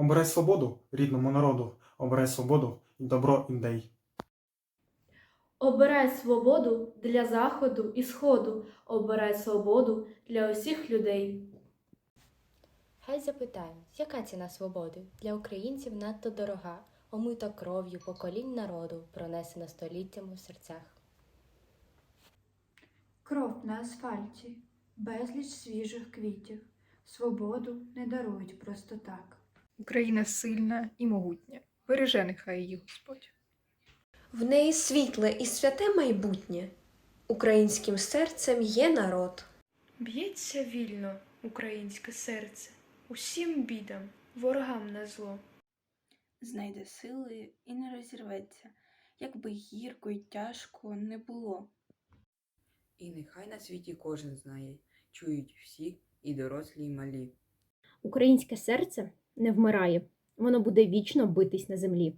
Обирай свободу рідному народу, обирай свободу і добро ідей. Обирай свободу для заходу і сходу, обирай свободу для усіх людей. Хай запитають, яка ціна свободи для українців надто дорога, омита кров'ю поколінь народу, пронесена століттями в серцях. Кров на асфальті, безліч свіжих квітів, свободу не дарують просто так. Україна сильна і могутня. Береже нехай її Господь. В неї світле і святе майбутнє. Українським серцем є народ. Б'ється вільно українське серце, усім бідам, ворогам на зло. знайде сили і не розірветься, якби гірко й тяжко не було. І нехай на світі кожен знає, чують всі, і дорослі, і малі. Українське серце не вмирає, воно буде вічно битись на землі.